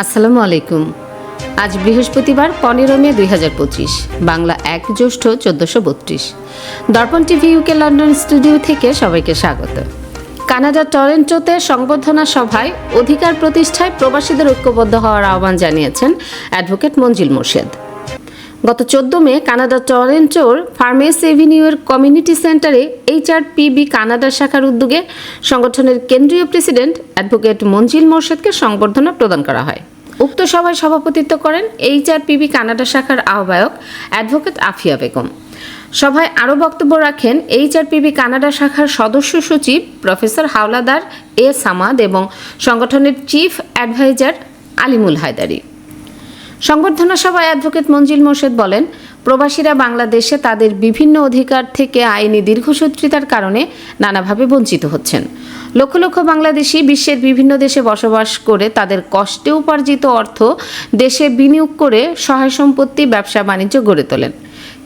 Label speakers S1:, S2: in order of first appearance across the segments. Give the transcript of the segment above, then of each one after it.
S1: আসসালামু আলাইকুম। আজ বৃহস্পতিবার পনেরো মে দুই হাজার পঁচিশ, বাংলা এক জ্যৈষ্ঠ চোদ্দশো বত্রিশ। দর্পণ টিভি ইউকে লন্ডন স্টুডিও থেকে সবাইকে স্বাগত। কানাডার টরেন্টোতে সংবর্ধনা সভায় অধিকার প্রতিষ্ঠায় প্রবাসীদের ঐক্যবদ্ধ হওয়ার আহ্বান জানিয়েছেন অ্যাডভোকেট মঞ্জিল মোর্শেদ। গত চোদ্দ মে কানাডা টরেন্টোর ফার্মেস এভিনিউয়ের কমিউনিটি সেন্টারে এইচআরপিবি কানাডা শাখার উদ্যোগে সংগঠনের কেন্দ্রীয় প্রেসিডেন্ট অ্যাডভোকেট মঞ্জিল মোর্শেদকে সংবর্ধনা প্রদান করা হয়। উক্ত সভায় সভাপতিত্ব করেন এইচআরপিবি কানাডা শাখার আহ্বায়ক অ্যাডভোকেট আফিয়া বেগম। সভায় আরও বক্তব্য রাখেন এইচআরপিবি কানাডা শাখার সদস্য সচিব প্রফেসর হাওলাদার এ সামাদ এবং সংগঠনের চিফ অ্যাডভাইজার আলিমুল হায়দারি। সংবর্ধনা সভায় অ্যাডভোকেট মঞ্জিল মোর্শেদ বলেন, প্রবাসীরা বাংলাদেশে তাদের বিভিন্ন অধিকার থেকে আইনি দীর্ঘসূত্রিতার কারণে নানাভাবে বঞ্চিত হচ্ছেন। লক্ষ লক্ষ বাংলাদেশি বিশ্বের বিভিন্ন দেশে বসবাস করে তাদের কষ্টে উপার্জিত অর্থ দেশে বিনিয়োগ করে সহায় সম্পত্তি ব্যবসা বাণিজ্য গড়ে তোলেন।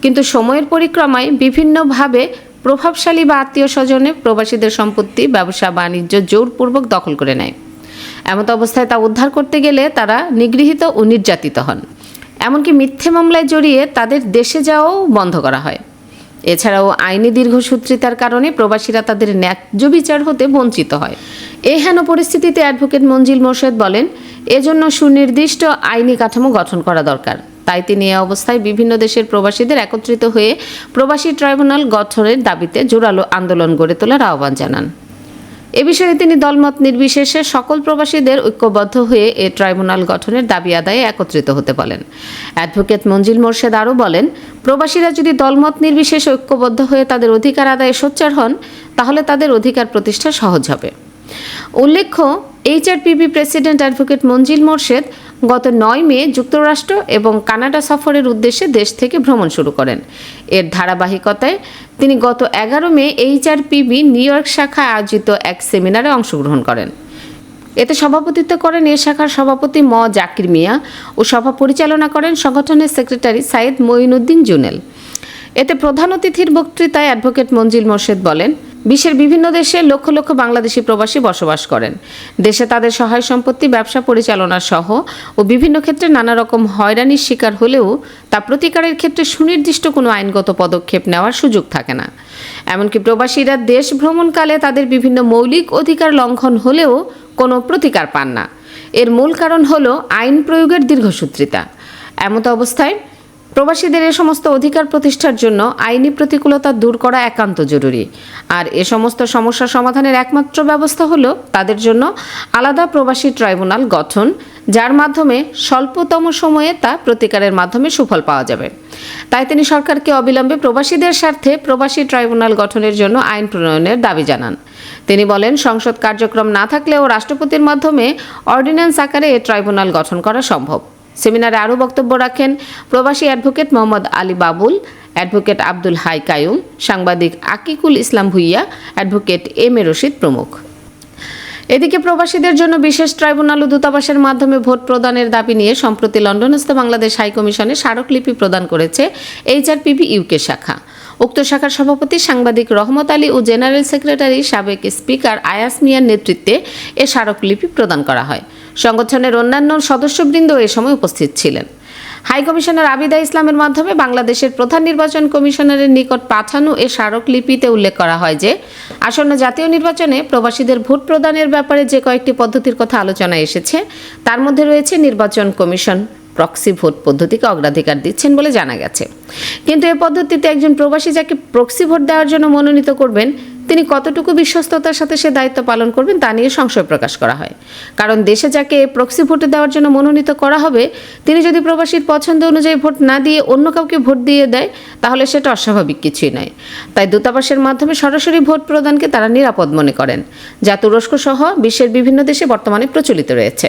S1: কিন্তু সময়ের পরিক্রমায় বিভিন্নভাবে প্রভাবশালী বা আত্মীয় স্বজনে প্রবাসীদের সম্পত্তি, ব্যবসা বাণিজ্য জোরপূর্বক দখল করে নেয়। এমত অবস্থায় তা উদ্ধার করতে গেলে তারা নিগৃহীত ও নির্যাতিত হন। এমনকি মিথ্যে মামলায় জড়িয়ে তাদের দেশে যাওয়াও বন্ধ করা হয়। এছাড়াও আইনি দীর্ঘসূত্রিতার কারণে প্রবাসীরা তাদের ন্যায্য বিচার হতে বঞ্চিত হয়। এই হেন পরিস্থিতিতে অ্যাডভোকেট মঞ্জিল মোর্শেদ বলেন, এজন্য সুনির্দিষ্ট আইনি কাঠামো গঠন করা দরকার। তাই তিনি এ অবস্থায় বিভিন্ন দেশের প্রবাসীদের একত্রিত হয়ে প্রবাসী ট্রাইব্যুনাল গঠনের দাবিতে জোরালো আন্দোলন গড়ে তোলার আহ্বান জানান। এ বিষয়ে তিনি দলমত নির্বিশেষে সকল প্রবাসীদের ঐক্যবদ্ধ হয়ে এ ট্রাইব্যুনাল গঠনের দাবি আদায়ে একত্রিত হতে বলেন। অ্যাডভোকেট মঞ্জিল মোর্শেদ আরও বলেন, প্রবাসীরা যদি দলমত নির্বিশেষে ঐক্যবদ্ধ হয়ে তাদের অধিকার আদায়ে সোচ্চার হন, তাহলে তাদের অধিকার প্রতিষ্ঠা সহজ হবে। উল্লেখ্য HRPP president advocate Manzil Morshed গত নয় মে যুক্তরাষ্ট্র এবং কানাডা সফরের উদ্দেশ্যে দেশ থেকে ভ্রমণ শুরু করেন। এর ধারাবাহিকতায় তিনি গত এগারো মে এইচআরপিবি নিউ ইয়র্ক শাখায় আয়োজিত এক সেমিনারে অংশগ্রহণ করেন। এতে সভাপতিত্ব করেন এ শাখার সভাপতি ম. জাকির মিয়া ও সভা পরিচালনা করেন সংগঠনের সেক্রেটারি সাইদ মঈনুদ্দিন জুনেল। এতে প্রধান অতিথির বক্তৃতায় অ্যাডভোকেট মঞ্জিল মোর্শেদ বলেন বিশ্বের বিভিন্ন দেশে লক্ষ লক্ষ বাংলাদেশি প্রবাসী বসবাস করেন। দেশে তাদের সহায় সম্পত্তি, ব্যবসা পরিচালনা সহ ও বিভিন্ন ক্ষেত্রে নানা রকম হয়রানির শিকার হলেও তা প্রতিকারের ক্ষেত্রে সুনির্দিষ্ট কোনো আইনগত পদক্ষেপ নেওয়ার সুযোগ থাকে না। এমনকি প্রবাসীরা দেশ ভ্রমণকালে তাদের বিভিন্ন মৌলিক অধিকার লঙ্ঘন হলেও কোনো প্রতিকার পান না। এর মূল কারণ হলো আইন প্রয়োগের দীর্ঘসূত্রিতা। এমত অবস্থায় প্রবাসীদের এ সমস্ত অধিকার প্রতিষ্ঠার জন্য আইনি প্রতিকূলতা দূর করা একান্ত জরুরি। আর এ সমস্ত সমস্যা সমাধানের একমাত্র ব্যবস্থা হলো তাদের জন্য আলাদা প্রবাসী ট্রাইব্যুনাল গঠন, যার মাধ্যমে স্বল্পতম সময়ে তা প্রতিকারের মাধ্যমে সুফল পাওয়া যাবে। তাই তিনি সরকারকে অবিলম্বে প্রবাসীদের স্বার্থে প্রবাসী ট্রাইব্যুনাল গঠনের জন্য আইন প্রণয়নের দাবি জানান। তিনি বলেন, সংসদ কার্যক্রম না থাকলেও রাষ্ট্রপতির মাধ্যমে অর্ডিন্যান্স আকারে এ ট্রাইব্যুনাল গঠন করা সম্ভব। সেমিনারে আরও বক্তব্য রাখেন প্রবাসী অ্যাডভোকেট মোহাম্মদ আলী বাবুল, অ্যাডভোকেট আব্দুল হাই কায়ুম, সাংবাদিক Akikul Islam Bhuiyan, advocate M A Rashid প্রমুখ। এদিকে প্রবাসীদের জন্য বিশেষ ট্রাইব্যুনাল ও দূতাবাসের মাধ্যমে ভোট প্রদানের দাবি নিয়ে সম্প্রতি লন্ডনস্থ বাংলাদেশ হাইকমিশনে স্মারকলিপি প্রদান করেছে এইচআরপিবি ইউকে শাখা। উক্ত শাখার সভাপতি সাংবাদিক রহমত আলী ও জেনারেল সেক্রেটারি সাবেক স্পিকার আয়াস মিয়ার নেতৃত্বে এ স্মারকলিপি প্রদান করা হয়। সংগঠনের অন্যান্য সদস্যবৃন্দ এ সময় উপস্থিত ছিলেন। হাই কমিশনার আবিদা ইসলামের মাধ্যমে বাংলাদেশের প্রধান নির্বাচন কমিশনারের নিকট পাঠানো এ স্মারকলিপিতে উল্লেখ করা হয় যে, আসন্ন জাতীয় নির্বাচনে প্রবাসীদের ভোট প্রদানের ব্যাপারে যে কয়েকটি পদ্ধতির কথা আলোচনায় এসেছে, তার মধ্যে রয়েছে নির্বাচন কমিশন প্রক্সি ভোট পদ্ধতিকে অগ্রাধিকার দিচ্ছেন বলে জানা গেছে। কিন্তু এ পদ্ধতিতে একজন প্রবাসী যাকে প্রক্সি ভোট দেওয়ার জন্য মনোনীত করবেন তিনি কতটুকু বিশ্বস্ততার সাথে সে দায়িত্ব পালন করবেন তা নিয়ে সংশয় প্রকাশ করা হয়। কারণ দেশে যাকে প্রক্সি ভোটে দেওয়ার জন্য মনোনীত করা হবে, তিনি যদি প্রবাসীর পছন্দ অনুযায়ী ভোট না দিয়ে অন্য কাউকে ভোট দিয়ে দেয়, তাহলে সেটা অস্বাভাবিক কিছুই নয়। তাই দূতাবাসের মাধ্যমে সরাসরি ভোট প্রদানকে তারা নিরাপদ মনে করেন, যা তুরস্ক সহ বিশ্বের বিভিন্ন দেশে বর্তমানে প্রচলিত রয়েছে।